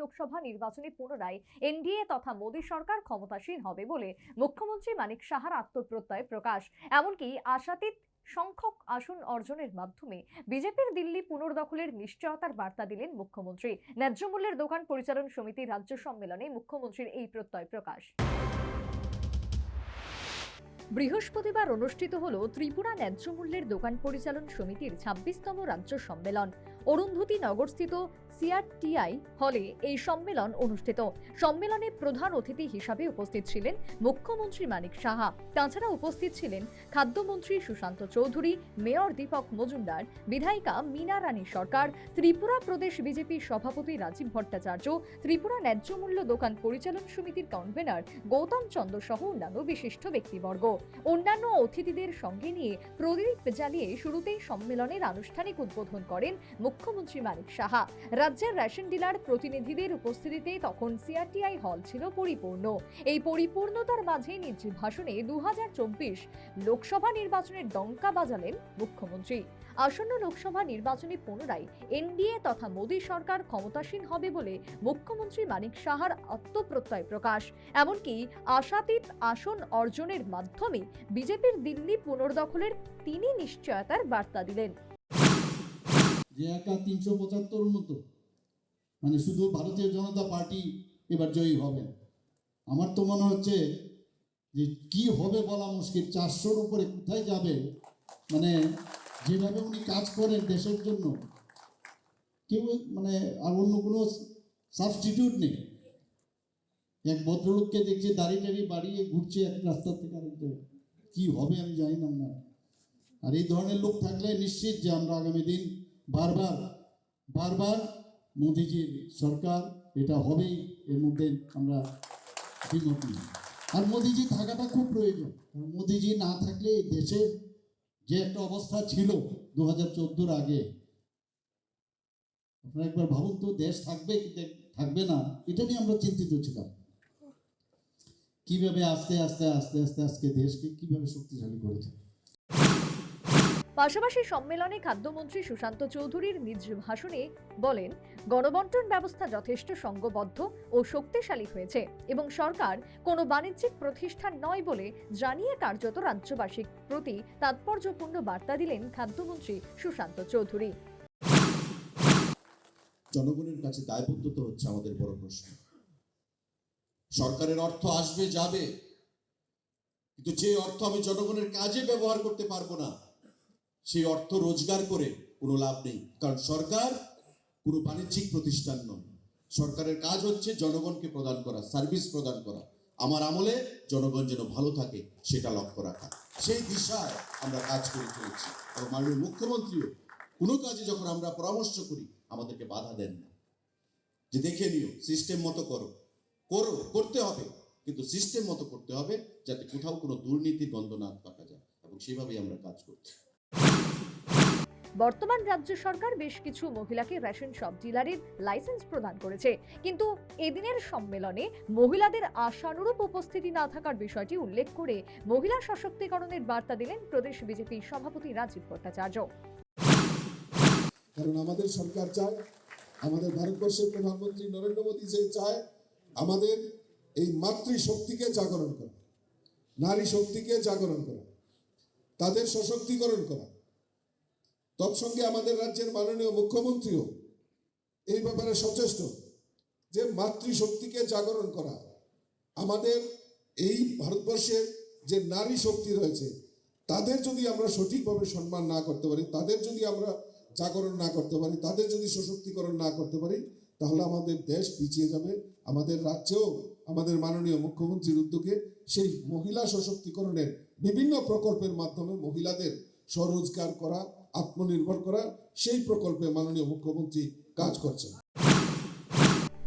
লোকসভা নির্বাচনে পুনরায় এনডিএ তথা মোদী সরকার ক্ষমতাসীন হবে বলে মুখ্যমন্ত্রী মানিক সাহার আত্মপ্রত্যয় প্রকাশ। এমনকি আশাতীত সংখ্যক আসন অর্জনের মাধ্যমে বিজেপির দিল্লি পুনর্দখলের নিশ্চয়তার বার্তা দিলেন মুখ্যমন্ত্রী। ন্যায্য মূল্যের দোকান পরিচালন সমিতির রাজ্য সম্মেলনে মুখ্যমন্ত্রীর এই প্রত্যয় প্রকাশ। বৃহস্পতিবার অনুষ্ঠিত হল ত্রিপুরা ন্যায্য মূল্যের দোকান পরিচালন সমিতির ছাব্বিশতম রাজ্য সম্মেলন। অরুন্ধতী নগরস্থিত সিআরটিআই হলে এই সম্মেলন অনুষ্ঠিত। সম্মেলনে প্রধান অতিথি হিসাবে উপস্থিত ছিলেন মুখ্যমন্ত্রী মানিক সাহা। তাছাড়া উপস্থিত ছিলেন খাদ্যমন্ত্রী সুশান্ত চৌধুরী, মেয়র দীপক মজুমদার, বিধায়িকা মীনা রানী সরকার, ত্রিপুরা প্রদেশ বিজেপি সভাপতি রাজীব ভট্টাচার্য, ত্রিপুরা ন্যায্য মূল্য দোকান পরিচালন সমিতির কনভেনার গৌতম চন্দ্র সহ অন্যান্য বিশিষ্ট ব্যক্তিবর্গ। অন্যান্য অতিথিদের সঙ্গে নিয়ে প্রদীপ জ্বালিয়ে শুরুতেই সম্মেলনের আনুষ্ঠানিক উদ্বোধন করেন মুখ্যমন্ত্রী মানিক সাহা। রাজ্যের রেশন ডিলার প্রতিনিধিদের উপস্থিতিতে তখন সিআরটিআই হল ছিল পরিপূর্ণ। এই পরিপূর্ণতার মাঝে নিজ ভাষণে দু হাজার চব্বিশ লোকসভা নির্বাচনের ডঙ্কা বাজালেন মুখ্যমন্ত্রী। আসন্ন লোকসভা নির্বাচনে পুনরায় এনডিএ তথা মোদী সরকার ক্ষমতাসীন হবে বলে মুখ্যমন্ত্রী মানিক সাহার আত্মপ্রত্যয় প্রকাশ। এমনকি আশাতীত আসন অর্জনের মাধ্যমে বিজেপির দিল্লি পুনর্দখলের তিনি নিশ্চয়তার বার্তা দিলেন। যে একা তিনশো পঁচাত্তর মতো। মানে শুধু ভারতীয় জনতা পার্টি এবার জয়ী হবে। আমার তো মনে হচ্ছে যে কি হবে বলা মুশকিল। চারশোর উপরে কোথায় যাবে? মানে যেভাবে উনি কাজ করেন দেশের জন্য, কেউ মানে আর অন্য কোনো সাবস্টিটিউট নেই। এক ভদ্রলোককে দেখছি দাড়ি টাড়ি বাড়িয়ে ঘুরছে এক রাস্তা থেকে আরেক জায়গায় কি হবে আমি জানি না আর এই ধরনের লোক থাকলে নিশ্চিত যে আমরা আগামী দিন বারবার বারবার মোদিজির সরকার, এটা হবেই, এর মধ্যে আমরা আর মোদিজি থাকাটা খুব প্রয়োজন, কারণ মোদিজি না থাকলে এই দেশের যে একটা অবস্থা ছিল দু হাজার চোদ্দোর আগে, আপনারা একবার ভাবুন তো, দেশ থাকবে কি থাকবে না, এটা নিয়ে আমরা চিন্তিত ছিলাম। কীভাবে আস্তে আস্তে আস্তে আস্তে, আজকে দেশকে কীভাবে শক্তিশালী করেছে? পাশাপাশি সম্মেলনে খাদ্যমন্ত্রী সুশান্ত চৌধুরীর নিজ ভাষণে বলেন, গণবন্টন ব্যবস্থা যথেষ্ট সংঘবদ্ধ ও শক্তিশালী হয়েছে এবং সরকার কোনো বাণিজ্যিক প্রতিষ্ঠান নয় বলে জানিয়ে কার্যত রাজ্যবাসীর প্রতি তাৎপর্যপূর্ণ বার্তা দিলেন খাদ্যমন্ত্রী সুশান্ত চৌধুরী। জনগণের কাছে দায়বদ্ধতা হচ্ছে আমাদের বড় প্রশ্ন। সরকারের অর্থ আসবে, যাবে, কিন্তু যে অর্থ আমি জনগণের কাজে ব্যবহার করতে পারব না সেই অর্থ রোজগার করে কোনো লাভ নেই। কারণ সরকার কোনো বাণিজ্যিক প্রতিষ্ঠান নয়। সরকারের কাজ হচ্ছে জনগণকে প্রদান করা, সার্ভিস প্রদান করা। আমার আমলে জনগণ যেন ভালো থাকে, সেটা লক্ষ্য রাখা। সেই দিশায় আমরা কাজ করে চলেছি। এবং মাননীয় মুখ্যমন্ত্রীও কোনো কাজে যখন আমরা পরামর্শ করি, আমাদেরকে বাধা দেন না। যে দেখে নিও, সিস্টেম মতো করো। করো, করতে হবে, কিন্তু সিস্টেম মতো করতে হবে, যাতে কোথাও কোনো দুর্নীতির গন্ধ না থাকা যায়। এবং সেভাবেই আমরা কাজ করছি। বর্তমান রাজ্য সরকার বেশ কিছু মহিলাকে রেশন শপ ডিলারের লাইসেন্স প্রদান করেছে। কিন্তু এদিনের সম্মেলনে মহিলাদের আশানুরূপ উপস্থিতি না থাকার বিষয়টি উল্লেখ করে মহিলা সশক্তিকরণের বার্তা দিলেন প্রদেশ বিজেপি সভাপতি রাজীব ভট্টাচার্য। কারণ আমাদের সরকার চায়, আমাদের ভারতবর্ষের প্রধানমন্ত্রী নরেন্দ্র মোদী যে চায়, আমাদের এই মাতৃশক্তিকে জাগরণ করা, নারী শক্তিকে জাগরণ করা। তাদের সশক্তিকরণ করা। তৎসঙ্গে আমাদের রাজ্যের মাননীয় মুখ্যমন্ত্রীও এই ব্যাপারে সচেষ্ট যে মাতৃশক্তিকে জাগরণ করা। আমাদের এই ভারতবর্ষের যে নারী শক্তি রয়েছে, তাদের যদি আমরা সঠিকভাবে সম্মান না করতে পারি, তাদের যদি আমরা জাগরণ না করতে পারি, তাদের যদি সশক্তিকরণ না করতে পারি, তাহলে আমাদের দেশ পিছিয়ে যাবে, আমাদের রাজ্যেও আমাদের মাননীয় মুখ্যমন্ত্রীর উদ্যোগে সেই মহিলা সশক্তিকরণের বিভিন্ন প্রকল্পের মাধ্যমে মহিলাদের স্বরোজগার করা আত্মনির্ভর করা সেই প্রকল্পে মাননীয় মুখ্যমন্ত্রী কাজ করছেন।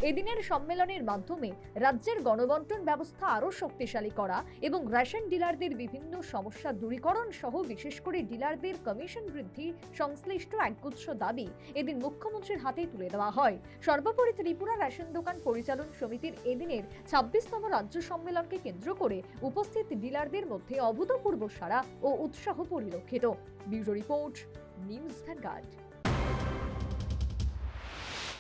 এদিনের সম্মেলনের মাধ্যমে রাজ্যের গণবন্টন ব্যবস্থা আরও শক্তিশালী করা এবং রেশন ডিলারদের বিভিন্ন সমস্যা দূরীকরণ সহ বিশেষ করে ডিলারদের কমিশন বৃদ্ধি সংশ্লিষ্ট একগুচ্ছ দাবি এদিন মুখ্যমন্ত্রীর হাতে তুলে দেওয়া হয়। সর্বোপরি ত্রিপুরা রেশন দোকান পরিচালন সমিতির এদিনের ছাব্বিশতম রাজ্য সম্মেলনকে কেন্দ্র করে উপস্থিত ডিলারদের মধ্যে অভূতপূর্ব সাড়া ও উৎসাহ পরিলক্ষিত। Bureau report, news vanguard.